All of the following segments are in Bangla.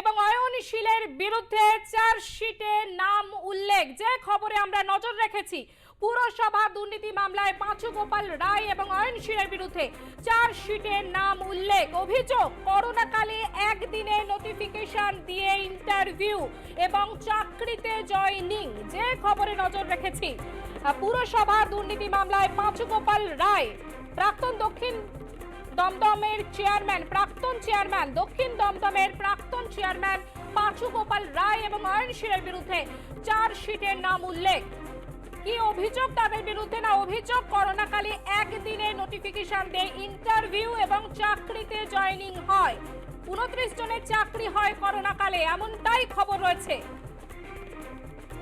এবং অয়নশীলের বিরুদ্ধে চার্জশিটে নাম উল্লেখ। যে খবরে আমরা নজর রেখেছি, পুরসভা দুর্নীতি মামলায় পাঁচু গোপাল রায় এবং অয়নশীলের বিরুদ্ধে চার্জশিটে নাম উল্লেখ। অভিযোগ, করোনাকালে একদিনে নোটিফিকেশন দিয়ে ইন্টারভিউ এবং চাকরিতে জয়নিং যে খবরে নজর রেখেছি, পুরসভা দুর্নীতি মামলায় পাঁচু গোপাল রায়। প্রাক্তন দক্ষিণ দমদমের চেয়ারম্যান, প্রাক্তন চেয়ারম্যান, দক্ষিণ দমদমের প্রাক্তন চেয়ারম্যান পাঁচু গোপাল রায় এবং অয়নশীলের বিরুদ্ধে চার্জশিটের নাম উল্লেখ। কি অভিযোগ তাদের বিরুদ্ধে? না, অভিযোগ করোনাকালে একদিনে নোটিফিকেশন দেয় ইন্টারভিউ এবং চাকরিতে জয়েনিং হয়। উনত্রিশ জনের চাকরি হয় করোনাকালে, এমনটাই খবর রয়েছে।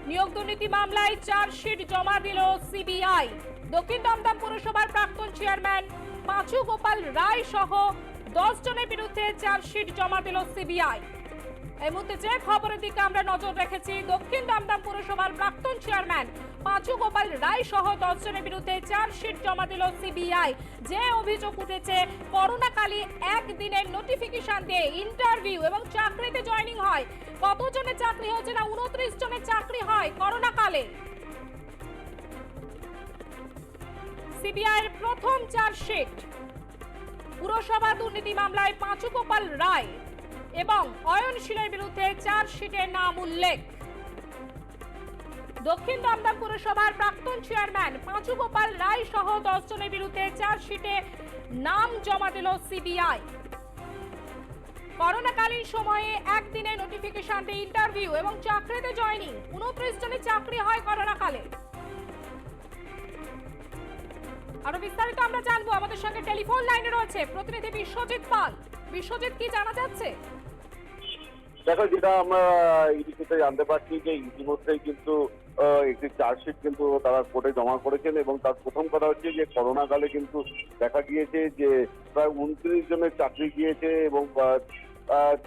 নিয়োগ দুর্নীতি মামলায় চার্জশিট জমা দিল সিবিআই। দক্ষিণ দমদম পুরসভার প্রাক্তন চেয়ারম্যান পাঁচু গোপাল রায় সহ দশ জনের বিরুদ্ধে চার্জশিট জমা দিল সিবিআই। এই মুহূর্তে যে খবরের দিকে আমরা নজর রেখেছি, দক্ষিণ দমদম পুরসভার প্রাক্তন চেয়ারম্যান পাঁচু গোপাল রায় সহ দশ জনের বিরুদ্ধে চার্জশিট জমা দিল সিবিআই। যে অভিযোগ উঠেছে, করোনাকালে একদিনের নোটিফিকেশন দিয়ে ইন্টারভিউ এবং চাকরিতে জয়েনিং হয়। কতজনের চাকরি হচ্ছে না উনত্রিশ জনের চাকরি হয় করোনাকালে? সিবিআইয়ের প্রথম চার্জশিট। পুরসভা দুর্নীতি মামলায় পাঁচু গোপাল রায়। এবং অয়নশীলের বিরুদ্ধে চার্জশিটের নাম উল্লেখ। দক্ষিণ দমদম পুরসভার প্রাক্তন চেয়ারম্যান পাঁচু গোপাল রায় সহ দশ জনের বিরুদ্ধে চার্জশিটে নাম জমা দিল সিবিআই। করোনাকালীন সময়ে একদিনে নোটিফিকেশন দিয়ে ইন্টারভিউ এবং চাকরিতে জয়নিং উনত্রিশ জনের চাকরি হয় করোনাকালে। আরও বিস্তারিত আমরা জানব। আমাদের সঙ্গে টেলিফোন লাইনে রয়েছে প্রতিনিধি বিশ্বজিৎ পাল। বিশ্বজিৎ, কি জানা যাচ্ছে? দেখো যেটা আমরা বিষয়তে জানতে পারছি যে ইতিমধ্যেই কিন্তু একটি চার্জশিট কিন্তু তারা কোর্টে জমা করেছেন এবং তার প্রথম কথা হচ্ছে যে করোনা কালে কিন্তু দেখা গিয়েছে যে প্রায় উনত্রিশ জনের চাকরি গিয়েছে এবং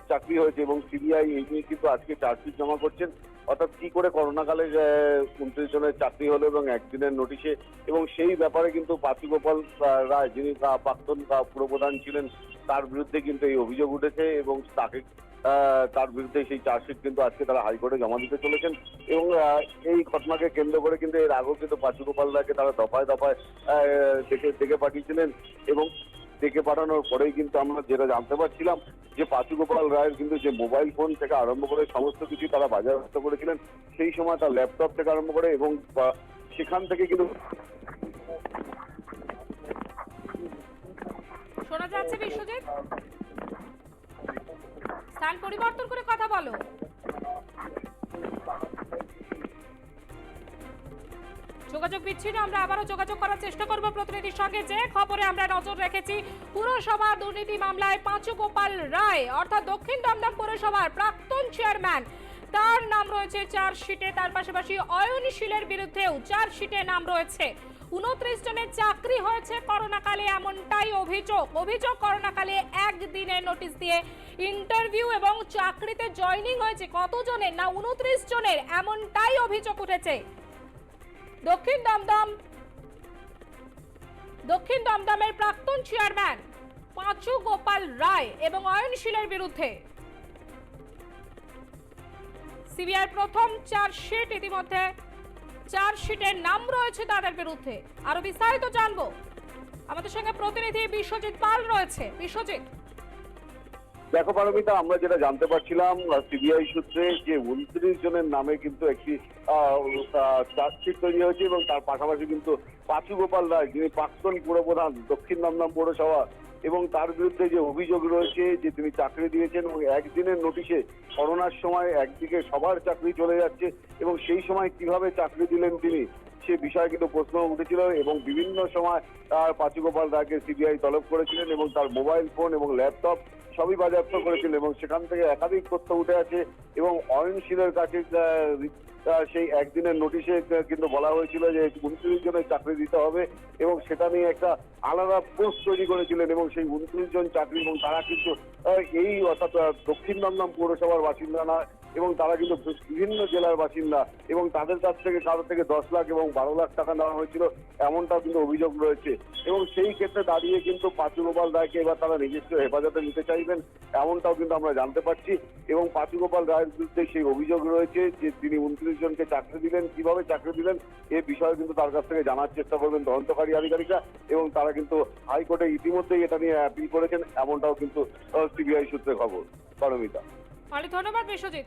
চাকরি হয়েছে এবং সিবিআই এই নিয়ে কিন্তু আজকে চার্জশিট জমা করছেন। অর্থাৎ কি করে করোনা কালে উনত্রিশ জনের চাকরি হলো এবং একদিনের নোটিশে এবং সেই ব্যাপারে কিন্তু পার্থী গোপাল আহ, রায় যিনি প্রাক্তন পুরপ্রধান ছিলেন তার বিরুদ্ধে কিন্তু এই অভিযোগ উঠেছে এবং তাকে তার বিরুদ্ধে সেই চার্জশিট কিন্তু আজকে তারা হাইকোর্টে জমা দিতে চলেছেন এবং এই ঘটনাকে কেন্দ্র করে কিন্তু এর আগেও কিন্তু পাঁচু গোপাল রায়কে তারা দফায় দফায় ডেকে ডেকে পাঠিয়েছিলেন এবং ডেকে পাঠানোর পরেই কিন্তু আমরা যেটা জানতে পারছিলাম যে পাঁচু গোপাল রায়ের কিন্তু যে মোবাইল ফোন থেকে আরম্ভ করে সমস্ত কিছু তারা বাজারজাত করেছিলেন, সেই সময় তার ল্যাপটপ থেকে আরম্ভ করে এবং সেখান থেকে কিন্তু শোনা যাচ্ছে বিশ্বজিৎ? স্থান পরিবর্তন করে কথা বলো। যোগাযোগ বিচ্ছিন্ন, আমরা আবারও যোগাযোগ করার চেষ্টা করব প্রতিনিধির সঙ্গে। যে খবরে আমরা নজর রেখেছি, পুরসভা দুর্নীতি মামলায় পাঁচু গোপাল রায়, অর্থাৎ দক্ষিণ দমদম পুরসভার প্রাক্তন চেয়ারম্যান। তার নাম রয়েছে চার চার্জশিটে, তার পাশাপাশি অয়নশীলের বিরুদ্ধেও চার চার্জশিটে নাম রয়েছে। উনত্রিশ জনের চাকরি হয়েছে করোনাকালে এমনটাই অভিযোগ। অভিযোগ করোনাকালে একদিনের নোটিশ দিয়ে ইন্টারভিউ এবং চাকরিতে জয়নিং হয়েছে কতজনের না উনত্রিশ জনের এমনটাই অভিযোগ উঠেছে। দক্ষিণ দমদম, দক্ষিণ দমদমের প্রাক্তন চেয়ারম্যান পাঁচু গোপাল রায় এবং অয়নশীলের বিরুদ্ধে। সিবিআই প্রথম চার্জশিট ইতিমধ্যে চার্জশিটের নাম রয়েছে তাদের বিরুদ্ধে। আরও বিস্তারিত জানব। আমাদের সঙ্গে প্রতিনিধি বিশ্বজিৎ পাল রয়েছে। বিশ্বজিৎ। দেখো পারমিতা, আমরা যেটা জানতে পারছিলাম সিবিআই সূত্রে যে উনত্রিশ জনের নামে কিন্তু একটি চার্জশিট তৈরি হয়েছে এবং তার পাশাপাশি কিন্তু পাঁচু গোপাল রায়, যিনি প্রাক্তন পুরপ্রধান দক্ষিণ দমদম পৌরসভা এবং তার বিরুদ্ধে যে অভিযোগ রয়েছে যে তিনি চাকরি দিয়েছেন এবং একদিনের নোটিশে করোনার সময় একদিকে সবার চাকরি চলে যাচ্ছে এবং সেই সময় কীভাবে চাকরি দিলেন তিনি সে বিষয়ে কিন্তু প্রশ্ন উঠেছিল এবং বিভিন্ন সময় তার পাঁচু গোপাল রায়কে সিবিআই তলব করেছিলেন এবং তার মোবাইল ফোন এবং ল্যাপটপ সবই বাজেয়াপ্ত করেছিল এবং সেখান থেকে একাধিক তথ্য উঠে আছে এবং অয়নশীলের কাছে সেই একদিনের নোটিশে কিন্তু বলা হয়েছিল যে উনত্রিশ জনের চাকরি দিতে হবে এবং সেটা নিয়ে একটা আলাদা পোস্ট তৈরি করেছিলেন এবং সেই উনত্রিশ জন চাকরি এবং তারা কিন্তু এই অর্থাৎ দক্ষিণ দমদম পৌরসভার বাসিন্দা না এবং তারা কিন্তু বিভিন্ন জেলার বাসিন্দা এবং তাদের কাছ থেকে কারও থেকে দশ লাখ এবং বারো লাখ টাকা নেওয়া হয়েছিল, এমনটাও কিন্তু অভিযোগ রয়েছে। এবং সেই ক্ষেত্রে দাঁড়িয়ে কিন্তু পাঁচু গোপাল রায়কে এবার তারা নিজস্ব হেফাজতে নিতে চাইবেন, এমনটাও কিন্তু আমরা জানতে পারছি। এবং পাঁচু গোপাল রায়ের বিরুদ্ধে সেই অভিযোগ রয়েছে যে তিনি উনত্রিশ জনকে চাকরি দিলেন, কীভাবে চাকরি দিলেন, এ বিষয়ে কিন্তু তার কাছ থেকে জানার চেষ্টা করবেন তদন্তকারী আধিকারিকরা এবং তারা কিন্তু হাইকোর্টে ইতিমধ্যেই এটা নিয়ে অ্যাপিল করেছেন, এমনটাও কিন্তু সিবিআই সূত্রে খবর। পারমিতা। অনেক ধন্যবাদ বিশ্বজিৎ।